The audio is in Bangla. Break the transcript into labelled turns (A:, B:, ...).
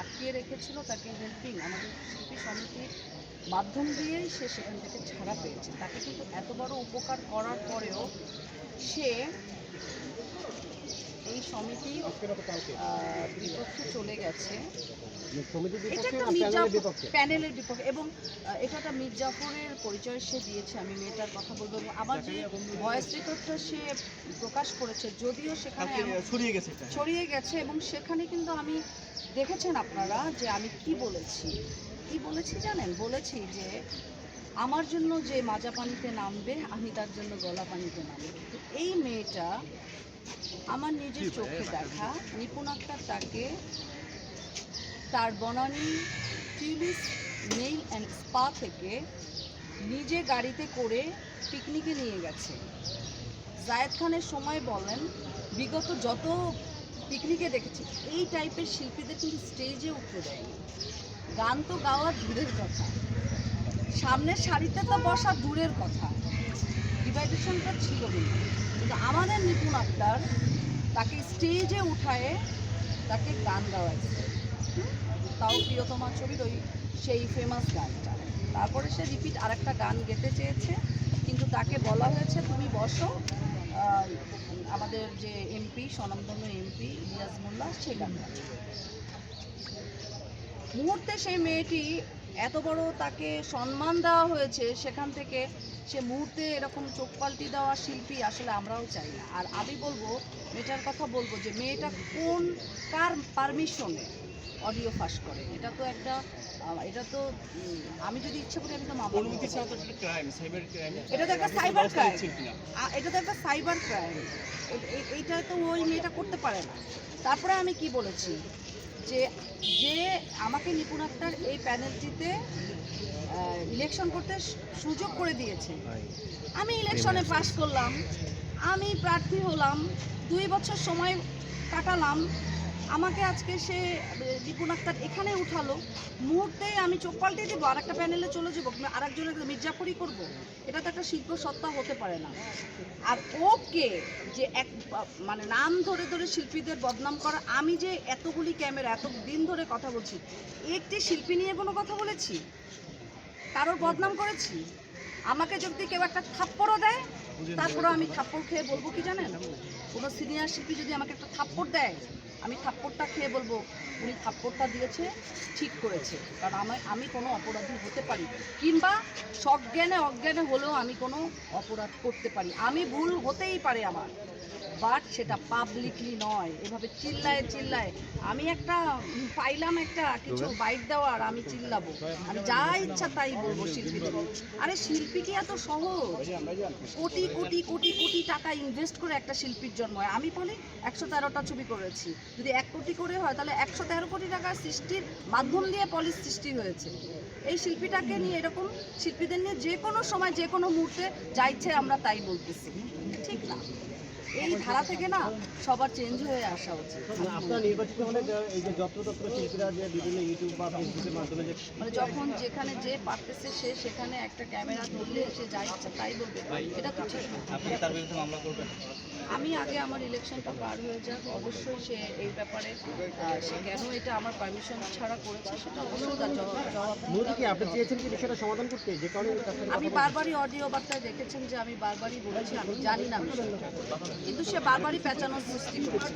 A: আটকিয়ে রেখেছিল তাকে হেল্পিং আমাদের শিল্পী সমিতির মাধ্যম দিয়েই সে সেখান থেকে ছাড়া পেয়েছে। তাকে কিন্তু এত বড় উপকার করার পরেও সে এই সমিতি বিপক্ষে চলে গেছে। এটা একটা মির্জাফর প্যানেলের বিপক্ষে। এবং এটা একটা মির্জাফরের পরিচয় সে দিয়েছে আমি মেয়েটার কথা বলব। এবং আমার যে ভয়েস রেকর্ডটা সে প্রকাশ করেছে যদিও সেখানে
B: ছড়িয়ে গেছে
A: ছড়িয়ে গেছে এবং সেখানে কিন্তু আমি দেখেছেন আপনারা যে আমি কি বলেছি? কি বলেছি জানেন? বলেছি যে আমার জন্য যে মাজা পানিতে নামবে আমি তার জন্য গলা পানিতে নামবে। তো এই মেয়েটা আমার নিজের চোখে দেখা নিপুণ আক্তার তাকে তার বনানী টিউলিস নেইল অ্যান্ড স্পা থেকে নিজে গাড়িতে করে পিকনিকে নিয়ে গেছে। জায়েদ খানের সময় বলেন বিগত যত পিকনিকে দেখেছি। এই টাইপের শিল্পীদের কিন্তু স্টেজে উঠতে দেয়নি। গান তো গাওয়া দূরের কথা। সামনের সারিতে তো বসা দূরের কথা। ডিভাইডেশনটা ছিল কিন্তু কিন্তু আমাদের নিপুণ আক্তার তাকে স্টেজে উঠায়ে তাকে গান গাওয়াইছে। হুম? তাও প্রিয়তমা ছবির ওই সেই ফেমাস গানটা। তারপরে সে রিপিট আরেকটা গান গেতে চেয়েছে। কিন্তু তাকে বলা হয়েছে, তুমি বসো আমাদের যে এমপি স্বনামধন্য এমপি ইলিয়াস মোল্লা, সে। মুহূর্তে সেই মেয়েটি এত বড় তাকে সম্মান দেওয়া হয়েছে, সেখান থেকে সে মুহূর্তে এরকম চোখ পাল্টি দেওয়া শিল্পী আসলে আমরাও চাই না আর আমি বলব, মেয়েটার কথা বলব যে মেয়েটা কোন, কার পারমিশনে অডিও ফাঁস করে। এটা তো একটা এটা তো আমি যদি ইচ্ছে করি আমি তো মামলা
B: অনুমতি
A: করতে
B: ছাড়া তো এটা ক্রাইম সাইবার ক্রাইম
A: এটা তো একটা সাইবার ক্রাইম এটা তো একটা সাইবার ক্রাইম এইটা তো ওই মেয়েটা করতে পারে না। তারপরে আমি কি বলেছি? যে যে আমাকে নিপুণ আক্তার এই প্যানেলটিতে ইলেকশন করতে সুযোগ করে দিয়েছে। আমি ইলেকশনে পাশ করলাম। আমি প্রার্থী হলাম। দুই বছর সময় কাটালাম। আমাকে আজকে সে নিপুণ আক্তার এখানে উঠালো। মুহূর্তেই আমি চোখ পাল্টে দেবো, আর একটা প্যানেলে চলে যাব আর একজনের মির্জাফরি করব। এটা তো একটা শিল্প সত্তা হতে পারে না। আর ওকে যে এক মানে নাম ধরে ধরে শিল্পীদের বদনাম করা, আমি যে এতগুলি ক্যামেরা এত দিন ধরে কথা বলছি একটি শিল্পী নিয়ে কোনো কথা বলেছি? কারোর বদনাম করেছি? আমাকে যদি কেউ একটা থাপ্পড়ও দেয় তারপরে আমি থাপ্পড় খেয়ে বলব কি জানেন? কোনো সিনিয়র শিল্পী যদি আমাকে একটা থাপ্পড় দেয় আমি থাপ্পড়টা খেয়ে বলব, উনি থাপ্পড়টা দিয়েছে, ঠিক করেছে। কারণ আমি আমি কোনো অপরাধী হতে পারি কিংবা সজ্ঞানে অজ্ঞানে হলেও আমি কোনো অপরাধ করতে পারি। আমি ভুল হতেই পারে আমার। বাট সেটা পাবলিকলি নয়। এভাবে চিল্লায় চিল্লায়। আমি একটা পাইলাম একটা কিছু বাইক দেওয়ার আমি চিল্লাবো। আমি যা ইচ্ছা তাই বলব শিল্পীদের। আরে শিল্পী কি এত সহজ? কোটি কোটি কোটি কোটি টাকা ইনভেস্ট করে একটা শিল্পীর জন্ম হয়। আমি বলি একশো তেরোটা ছবি করেছি। যদি এক কোটি করে হয় তাহলে একশো তেরো কোটি টাকার সৃষ্টির মাধ্যম দিয়ে পলিশ সৃষ্টি হয়েছে। এই শিল্পীটাকে নিয়ে এরকম শিল্পীদের নিয়ে যে কোনো সময় যে কোনো মুহূর্তে যা ইচ্ছে আমরা তাই বলতেছি। ঠিক না? এই ধারা থেকে না সবার চেঞ্জ হয়ে আসা উচিত।
C: আপনার নির্বাচিত হলে এই যে যত্রতত্র শিল্পীরা যে বিভিন্ন ইউটিউব বা ফেসবুকের মাধ্যমে যে
A: মানে যখন যেখানে যে পারতেছে সে সেখানে একটা ক্যামেরা ধরলে সে যা ইচ্ছা তাই বলবে। এটা তো ঠিক।
B: আপনি তার বিরুদ্ধে মামলা করবেন?
A: আমি আগে আমার ইলেকশনটা পার হয়ে যাক অবশ্যই সে এই ব্যাপারে সে কেন এটা আমার পারমিশন ছাড়া করেছে সেটা অবশ্যই তার জবাব
C: আপনি চেয়েছেন কি বিষয়টা সমাধান করতে? যে কারণে
A: বারবারই অডিও বার্তায় দেখেছেন যে আমি বারবারই বলেছি আমি জানি না বিষয়টা। কিন্তু সে বারবারই পেঁচানোর সৃষ্টি করেছে।